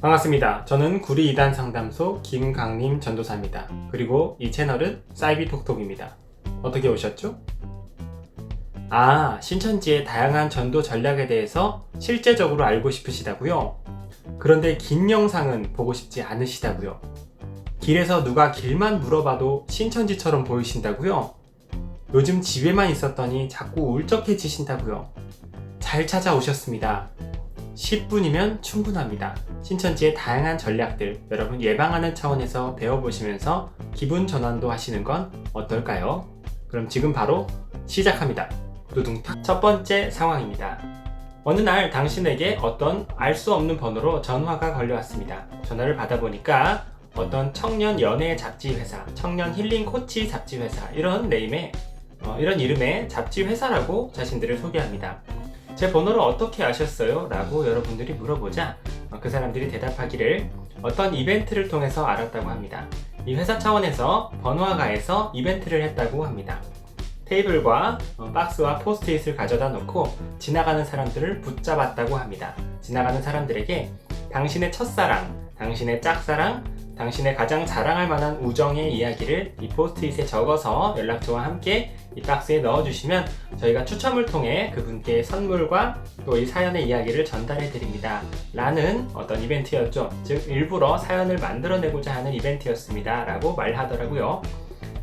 반갑습니다. 저는 구리 이단 상담소 김강림 전도사입니다. 그리고 이 채널은 사이비톡톡입니다. 어떻게 오셨죠? 아, 신천지의 다양한 전도 전략에 대해서 실제적으로 알고 싶으시다고요? 그런데 긴 영상은 보고 싶지 않으시다고요? 길에서 누가 길만 물어봐도 신천지처럼 보이신다고요? 요즘 집에만 있었더니 자꾸 울적해지신다고요? 잘 찾아오셨습니다. 10분이면 충분합니다. 신천지의 다양한 전략들 여러분 예방하는 차원에서 배워보시면서 기분 전환도 하시는 건 어떨까요? 그럼 지금 바로 시작합니다. 두둥탁. 첫 번째 상황입니다. 어느 날 당신에게 어떤 알 수 없는 번호로 전화가 걸려왔습니다. 전화를 받아보니까 어떤 청년 연애 잡지 회사, 청년 힐링 코치 잡지 회사 이런 네임의 어, 이런 이름의 잡지 회사라고 자신들을 소개합니다. 제 번호를 어떻게 아셨어요? 라고 여러분들이 물어보자 어, 그 사람들이 대답하기를 어떤 이벤트를 통해서 알았다고 합니다. 이 회사 차원에서 번화가에서 이벤트를 했다고 합니다. 테이블과 어, 박스와 포스트잇을 가져다 놓고 지나가는 사람들을 붙잡았다고 합니다. 지나가는 사람들에게 당신의 첫사랑, 당신의 짝사랑, 당신의 가장 자랑할 만한 우정의 이야기를 이 포스트잇에 적어서 연락처와 함께 이 박스에 넣어주시면 저희가 추첨을 통해 그분께 선물과 또 이 사연의 이야기를 전달해 드립니다. 라는 어떤 이벤트였죠. 즉, 일부러 사연을 만들어내고자 하는 이벤트였습니다. 라고 말하더라고요.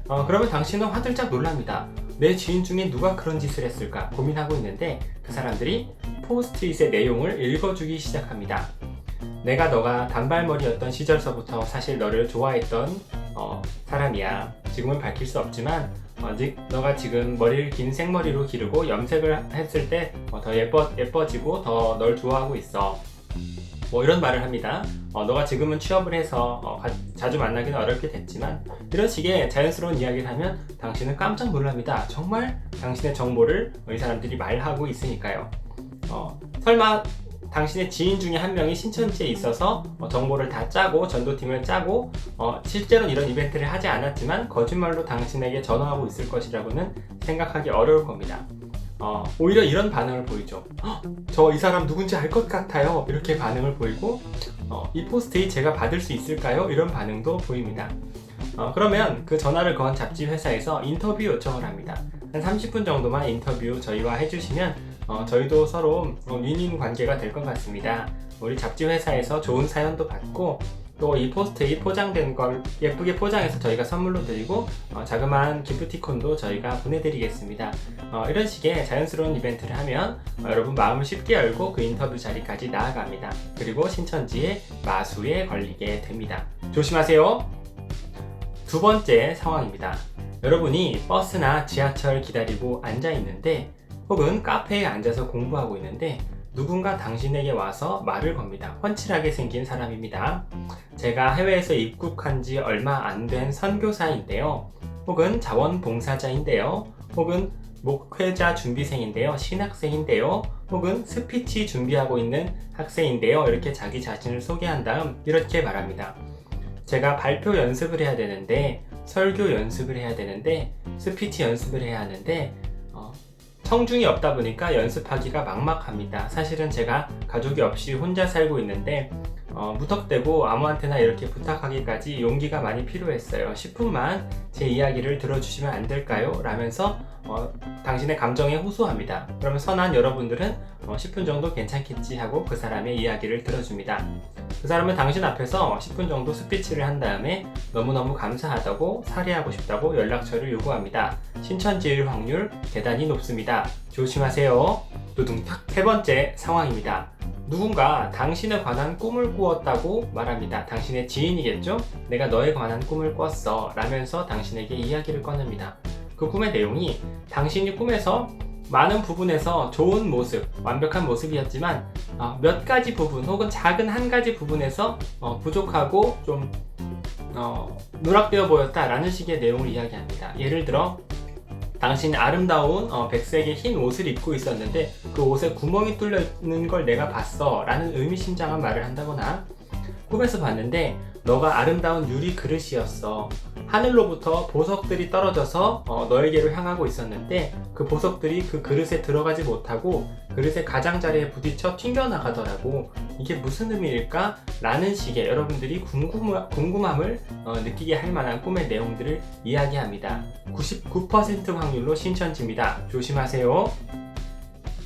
어, 그러면 당신은 화들짝 놀랍니다. 내 지인 중에 누가 그런 짓을 했을까 고민하고 있는데 그 사람들이 포스트잇의 내용을 읽어주기 시작합니다. 내가 너가 단발머리였던 시절서부터 사실 너를 좋아했던 어, 사람이야. 지금은 밝힐 수 없지만 어, 지- 너가 지금 머리를 긴 생머리로 기르고 염색을 했을 때더 예뻐, 예뻐지고 더 널 좋아하고 있어. 뭐 이런 말을 합니다. 어, 너가 지금은 취업을 해서 어, 가- 자주 만나기는 어렵게 됐지만 이런 식의 자연스러운 이야기를 하면 당신은 깜짝 놀랍니다. 정말 당신의 정보를 이 사람들이 말하고 있으니까요. 어, 설마 당신의 지인 중에 한 명이 신천지에 있어서 어, 정보를 다 짜고 전도팀을 짜고 어, 실제로는 이런 이벤트를 하지 않았지만 거짓말로 당신에게 전화하고 있을 것이라고는 생각하기 어려울 겁니다. 어, 오히려 이런 반응을 보이죠. 저 이 사람 누군지 알 것 같아요. 이렇게 반응을 보이고 어, 이 포스트잇 제가 받을 수 있을까요? 이런 반응도 보입니다. 어, 그러면 그 전화를 건 잡지 회사에서 인터뷰 요청을 합니다. 한 30분 정도만 인터뷰 저희와 해주시면 어, 저희도 서로 어, 윈윈 관계가 될 것 같습니다. 우리 잡지 회사에서 좋은 사연도 받고 또 이 포스트잇 포장된 걸 예쁘게 포장해서 저희가 선물로 드리고 어, 자그마한 기프티콘도 저희가 보내드리겠습니다. 어, 이런 식의 자연스러운 이벤트를 하면 어, 여러분 마음을 쉽게 열고 그 인터뷰 자리까지 나아갑니다. 그리고 신천지의 마수에 걸리게 됩니다. 조심하세요. 두 번째 상황입니다. 여러분이 버스나 지하철 기다리고 앉아 있는데 혹은 카페에 앉아서 공부하고 있는데 누군가 당신에게 와서 말을 겁니다. 훤칠하게 생긴 사람입니다. 제가 해외에서 입국한 지 얼마 안 된 선교사인데요. 혹은 자원봉사자인데요. 혹은 목회자 준비생인데요. 신학생인데요. 혹은 스피치 준비하고 있는 학생인데요. 이렇게 자기 자신을 소개한 다음 이렇게 말합니다. 제가 발표 연습을 해야 되는데 설교 연습을 해야 되는데 스피치 연습을 해야 하는데 어, 청중이 없다 보니까 연습하기가 막막합니다. 사실은 제가 가족이 없이 혼자 살고 있는데 어, 무턱대고 아무한테나 이렇게 부탁하기까지 용기가 많이 필요했어요. 10분만 제 이야기를 들어주시면 안 될까요? 라면서 어, 당신의 감정에 호소합니다. 그러면 선한 여러분들은 어, 10분 정도 괜찮겠지 하고 그 사람의 이야기를 들어줍니다. 그 사람은 당신 앞에서 10분 정도 스피치를 한 다음에 너무너무 감사하다고 사례하고 싶다고 연락처를 요구합니다. 신천지일 확률 대단히 높습니다. 조심하세요. 두둥탁. 세 번째 상황입니다. 누군가 당신에 관한 꿈을 꾸었다고 말합니다. 당신의 지인이겠죠? 내가 너에 관한 꿈을 꿨어. 라면서 당신에게 이야기를 꺼냅니다. 그 꿈의 내용이 당신이 꿈에서 많은 부분에서 좋은 모습, 완벽한 모습이었지만 어, 몇 가지 부분 혹은 작은 한 가지 부분에서 어, 부족하고 좀 어, 누락되어 보였다라는 식의 내용을 이야기합니다. 예를 들어 당신이 아름다운 어, 백색의 흰 옷을 입고 있었는데 그 옷에 구멍이 뚫려 있는 걸 내가 봤어 라는 의미심장한 말을 한다거나 꿈에서 봤는데 너가 아름다운 유리 그릇이었어 하늘로부터 보석들이 떨어져서 어, 너에게로 향하고 있었는데 그 보석들이 그 그릇에 들어가지 못하고 그릇의 가장자리에 부딪혀 튕겨나가더라고. 이게 무슨 의미일까? 라는 식의 여러분들이 궁금, 궁금함을 어, 느끼게 할 만한 꿈의 내용들을 이야기합니다. 99% 확률로 신천지입니다. 조심하세요.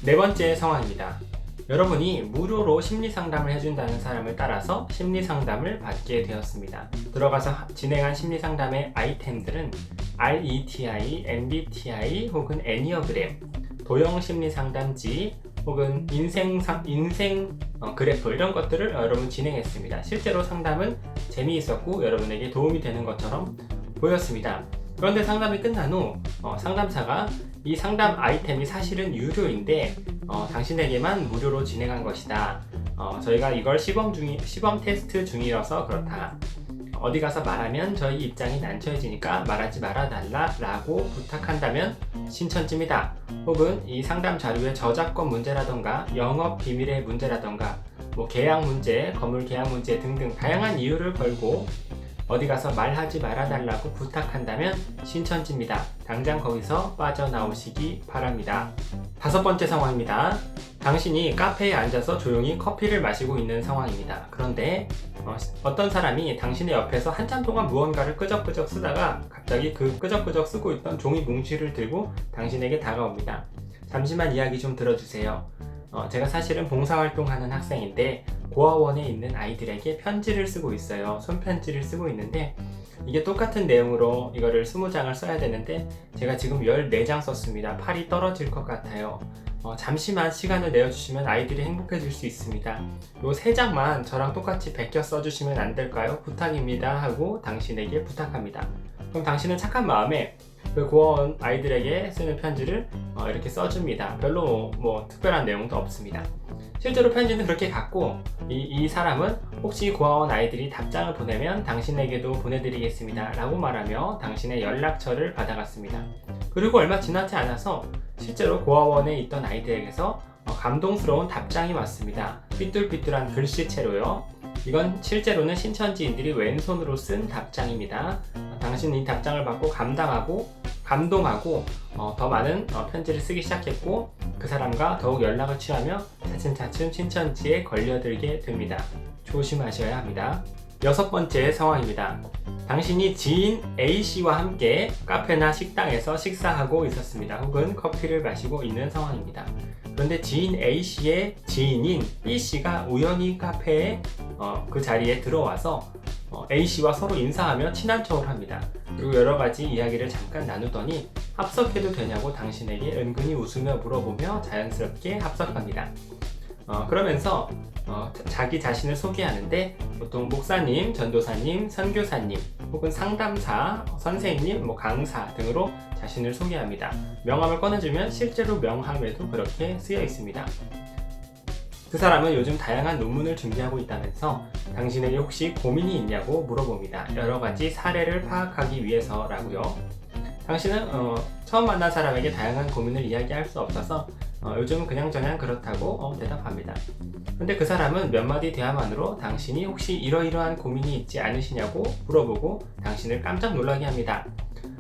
네 번째 상황입니다. 여러분이 무료로 심리 상담을 해준다는 사람을 따라서 심리 상담을 받게 되었습니다. 들어가서 하- 진행한 심리 상담의 아이템들은 RETI, MBTI 혹은 애니어그램, 도형 심리 상담지 혹은 인생 상 인생 어, 그래프 이런 것들을 여러분 진행했습니다. 실제로 상담은 재미있었고 여러분에게 도움이 되는 것처럼 보였습니다. 그런데 상담이 끝난 후 어, 상담사가 이 상담 아이템이 사실은 유료인데 어, 당신에게만 무료로 진행한 것이다. 어, 저희가 이걸 시범 중이 시범 테스트 중이라서 그렇다. 어디 가서 말하면 저희 입장이 난처해지니까 말하지 말아달라 라고 부탁한다면 신천지입니다. 혹은 이 상담 자료의 저작권 문제라던가 영업 비밀의 문제라던가 뭐 계약 문제, 건물 계약 문제 등등 다양한 이유를 걸고 어디 가서 말하지 말아달라고 부탁한다면 신천지입니다. 당장 거기서 빠져나오시기 바랍니다. 다섯 번째 상황입니다. 당신이 카페에 앉아서 조용히 커피를 마시고 있는 상황입니다. 그런데 어, 떤 사람이 당신의 옆에서 한참 동안 무언가를 끄적끄적 쓰다가 갑자기 그 끄적끄적 쓰고 있던 종이 뭉치를 들고 당신에게 다가옵니다. 잠시만 이야기 좀 들어주세요. 어, 제가 사실은 봉사활동하는 학생인데 고아원에 있는 아이들에게 편지를 쓰고 있어요. 손편지를 쓰고 있는데 이게 똑같은 내용으로 이거를 20장을 써야 되는데 제가 지금 14장 썼습니다. 팔이 떨어질 것 같아요. 어, 잠시만 시간을 내어주시면 아이들이 행복해질 수 있습니다. 요세 장만 저랑 똑같이 베껴 써주시면 안 될까요? 부탁입니다. 하고 당신에게 부탁합니다. 그럼 당신은 착한 마음에 그 고아원 아이들에게 쓰는 편지를 어, 이렇게 써줍니다. 별로 뭐 특별한 내용도 없습니다. 실제로 편지는 그렇게 갔고 이, 이 사람은 혹시 고아원 아이들이 답장을 보내면 당신에게도 보내드리겠습니다 라고 말하며 당신의 연락처를 받아갔습니다. 그리고 얼마 지나지 않아서 실제로 고아원에 있던 아이들에게서 어, 감동스러운 답장이 왔습니다. 삐뚤삐뚤한 글씨체로요. 이건 실제로는 신천지인들이 왼손으로 쓴 답장입니다. 어, 당신은 이 답장을 받고 감당하고 감동하고 어, 더 많은 어, 편지를 쓰기 시작했고 그 사람과 더욱 연락을 취하며 차츰차츰 신천지에 걸려들게 됩니다. 조심하셔야 합니다. 여섯 번째 상황입니다. 당신이 지인 A씨와 함께 카페나 식당에서 식사하고 있었습니다. 혹은 커피를 마시고 있는 상황입니다. 그런데 지인 A씨의 지인인 B씨가 우연히 카페에 어, 그 자리에 들어와서 어, A씨와 서로 인사하며 친한 척을 합니다. 그리고 여러 가지 이야기를 잠깐 나누더니 합석해도 되냐고 당신에게 은근히 웃으며 물어보며 자연스럽게 합석합니다. 어, 그러면서 어, 자기 자신을 소개하는데 보통 목사님, 전도사님, 선교사님 혹은 상담사, 선생님, 뭐 강사 등으로 자신을 소개합니다. 명함을 꺼내주면 실제로 명함에도 그렇게 쓰여 있습니다. 그 사람은 요즘 다양한 논문을 준비하고 있다면서 당신에게 혹시 고민이 있냐고 물어봅니다. 여러 가지 사례를 파악하기 위해서라고요. 당신은 어, 처음 만난 사람에게 다양한 고민을 이야기할 수 없어서 어, 요즘 그냥저냥 그렇다고 어, 대답합니다. 근데 그 사람은 몇 마디 대화만으로 당신이 혹시 이러이러한 고민이 있지 않으시냐고 물어보고 당신을 깜짝 놀라게 합니다.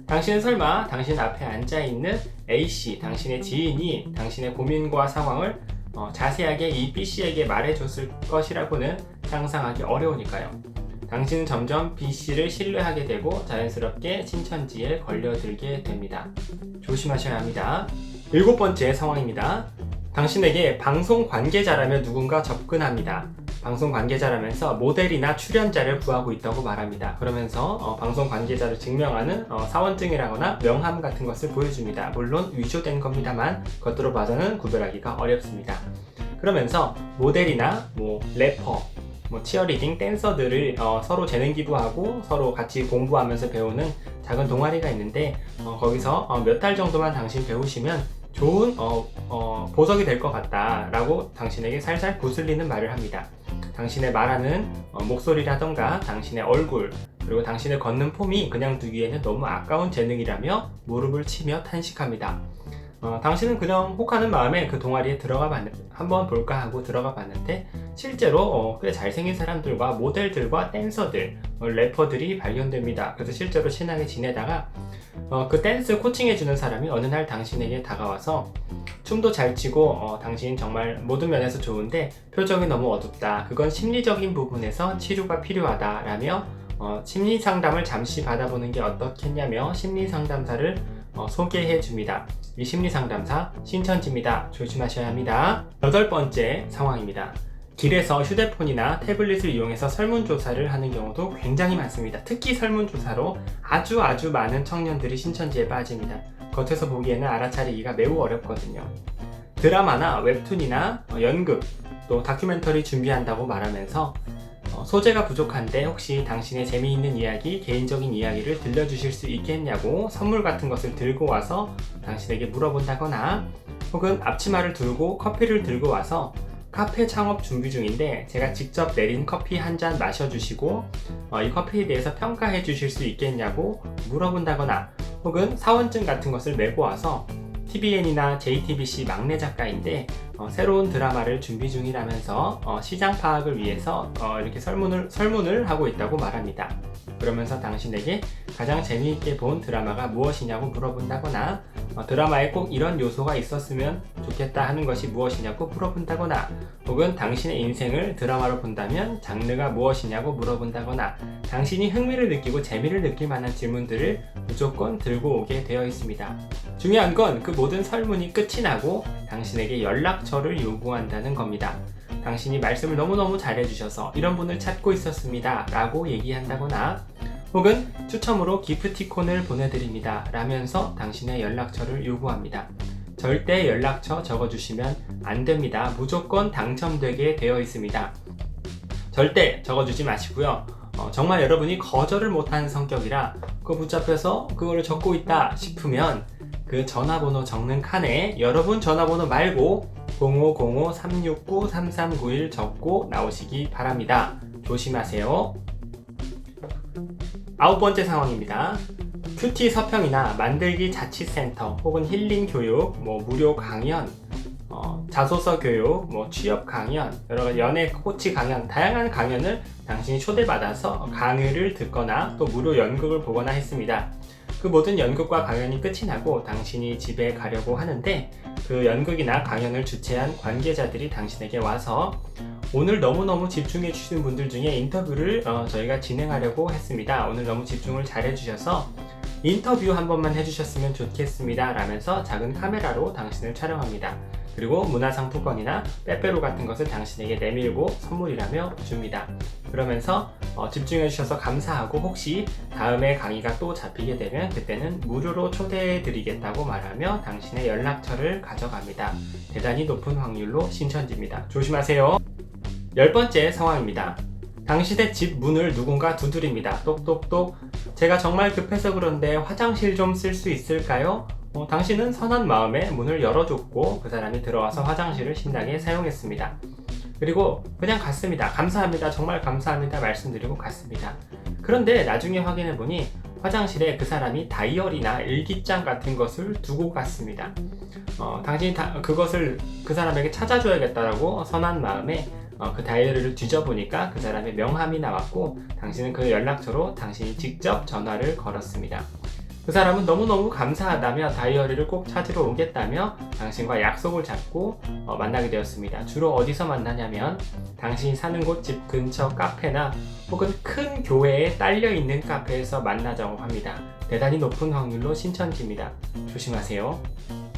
당신은 설마 당신 앞에 앉아있는 A씨, 당신의 지인이 당신의 고민과 상황을 어, 자세하게 이 B씨에게 말해줬을 것이라고는 상상하기 어려우니까요. 당신은 점점 B씨를 신뢰하게 되고 자연스럽게 신천지에 걸려들게 됩니다. 조심하셔야 합니다. 일곱 번째 상황입니다. 당신에게 방송 관계자라며 누군가 접근합니다. 방송 관계자라면서 모델이나 출연자를 구하고 있다고 말합니다. 그러면서 어, 방송 관계자를 증명하는 어, 사원증이라거나 명함 같은 것을 보여줍니다. 물론 위조된 겁니다만 겉으로 봐서는 구별하기가 어렵습니다. 그러면서 모델이나 뭐 래퍼, 뭐 치어리딩 댄서들을 어, 서로 재능 기부하고 서로 같이 공부하면서 배우는 작은 동아리가 있는데 어, 거기서 몇달 정도만 당신 배우시면 좋은 어, 어, 보석이 될 것 같다라고 당신에게 살살 구슬리는 말을 합니다. 당신의 말하는 어, 목소리라던가 당신의 얼굴 그리고 당신의 걷는 폼이 그냥 두기에는 너무 아까운 재능이라며 무릎을 치며 탄식합니다. 어, 당신은 그냥 혹하는 마음에 그 동아리에 들어가 봤는 한번 볼까 하고 들어가 봤는데 실제로 어, 꽤 잘생긴 사람들과 모델들과 댄서들, 어, 래퍼들이 발견됩니다. 그래서 실제로 친하게 지내다가 어, 그 댄스 코칭해주는 사람이 어느 날 당신에게 다가와서 춤도 잘 추고 어, 당신 정말 모든 면에서 좋은데 표정이 너무 어둡다. 그건 심리적인 부분에서 치료가 필요하다라며 어, 심리 상담을 잠시 받아보는 게 어떻겠냐며 심리 상담사를 어, 소개해 줍니다. 이 심리 상담사 신천지입니다. 조심하셔야 합니다. 여덟 번째 상황입니다. 길에서 휴대폰이나 태블릿을 이용해서 설문조사를 하는 경우도 굉장히 많습니다. 특히 설문조사로 아주 아주 많은 청년들이 신천지에 빠집니다. 겉에서 보기에는 알아차리기가 매우 어렵거든요. 드라마나 웹툰이나 어, 연극, 또 다큐멘터리 준비한다고 말하면서 어, 소재가 부족한데 혹시 당신의 재미있는 이야기, 개인적인 이야기를 들려주실 수 있겠냐고 선물 같은 것을 들고 와서 당신에게 물어본다거나 혹은 앞치마를 들고 커피를 들고 와서 카페 창업 준비 중인데 제가 직접 내린 커피 한 잔 마셔주시고 어, 이 커피에 대해서 평가해 주실 수 있겠냐고 물어본다거나 혹은 사원증 같은 것을 메고 와서 TVN이나 JTBC 막내 작가인데 어, 새로운 드라마를 준비 중이라면서 어, 시장 파악을 위해서 어, 이렇게 설문을 설문을 하고 있다고 말합니다. 그러면서 당신에게 가장 재미있게 본 드라마가 무엇이냐고 물어본다거나 어, 드라마에 꼭 이런 요소가 있었으면 좋겠다 하는 것이 무엇이냐고 물어본다거나 혹은 당신의 인생을 드라마로 본다면 장르가 무엇이냐고 물어본다거나 당신이 흥미를 느끼고 재미를 느낄 만한 질문들을 무조건 들고 오게 되어 있습니다. 중요한 건 그 모든 설문이 끝이 나고 당신에게 연락처를 요구한다는 겁니다. 당신이 말씀을 너무너무 잘해주셔서 이런 분을 찾고 있었습니다. 라고 얘기한다거나 혹은 추첨으로 기프티콘을 보내드립니다. 라면서 당신의 연락처를 요구합니다. 절대 연락처 적어주시면 안 됩니다. 무조건 당첨되게 되어 있습니다. 절대 적어주지 마시고요. 어, 정말 여러분이 거절을 못하는 성격이라 그 붙잡혀서 그거를 적고 있다 싶으면 그 전화번호 적는 칸에 여러분 전화번호 말고 0505-369-3391 적고 나오시기 바랍니다. 조심하세요. 아홉 번째 상황입니다. 큐티 서평이나 만들기 자치센터 혹은 힐링 교육, 뭐 무료 강연, 어, 자소서 교육, 뭐 취업 강연, 여러 가지 연애 코치 강연, 다양한 강연을 당신이 초대받아서 강의를 듣거나 또 무료 연극을 보거나 했습니다. 그 모든 연극과 강연이 끝이 나고 당신이 집에 가려고 하는데 그 연극이나 강연을 주최한 관계자들이 당신에게 와서 오늘 너무너무 집중해 주시는 분들 중에 인터뷰를 어, 저희가 진행하려고 했습니다. 오늘 너무 집중을 잘 해주셔서 인터뷰 한 번만 해주셨으면 좋겠습니다. 라면서 작은 카메라로 당신을 촬영합니다. 그리고 문화상품권이나 빼빼로 같은 것을 당신에게 내밀고 선물이라며 줍니다. 그러면서 어, 집중해 주셔서 감사하고 혹시 다음에 강의가 또 잡히게 되면 그때는 무료로 초대해 드리겠다고 말하며 당신의 연락처를 가져갑니다. 대단히 높은 확률로 신천지입니다. 조심하세요. 열 번째 상황입니다. 당신의 집 문을 누군가 두드립니다. 똑똑똑. 제가 정말 급해서 그런데 화장실 좀 쓸 수 있을까요? 어, 당신은 선한 마음에 문을 열어줬고 그 사람이 들어와서 화장실을 신나게 사용했습니다. 그리고 그냥 갔습니다. 감사합니다. 정말 감사합니다. 말씀드리고 갔습니다. 그런데 나중에 확인해 보니 화장실에 그 사람이 다이어리나 일기장 같은 것을 두고 갔습니다. 어, 당신이 다, 그것을 그 사람에게 찾아줘야겠다라고 선한 마음에 어, 그 다이어리를 뒤져보니까 그 사람의 명함이 나왔고 당신은 그 연락처로 당신이 직접 전화를 걸었습니다. 그 사람은 너무너무 감사하다며 다이어리를 꼭 찾으러 오겠다며 당신과 약속을 잡고 어, 만나게 되었습니다. 주로 어디서 만나냐면 당신이 사는 곳 집 근처 카페나 혹은 큰 교회에 딸려 있는 카페에서 만나자고 합니다. 대단히 높은 확률로 신천지입니다. 조심하세요.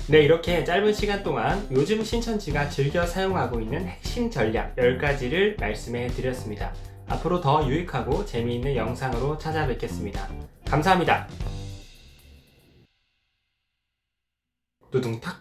네, 이렇게 짧은 시간 동안 요즘 신천지가 즐겨 사용하고 있는 핵심 전략 10가지를 말씀해 드렸습니다. 앞으로 더 유익하고 재미있는 영상으로 찾아뵙겠습니다. 감사합니다. 두둥탁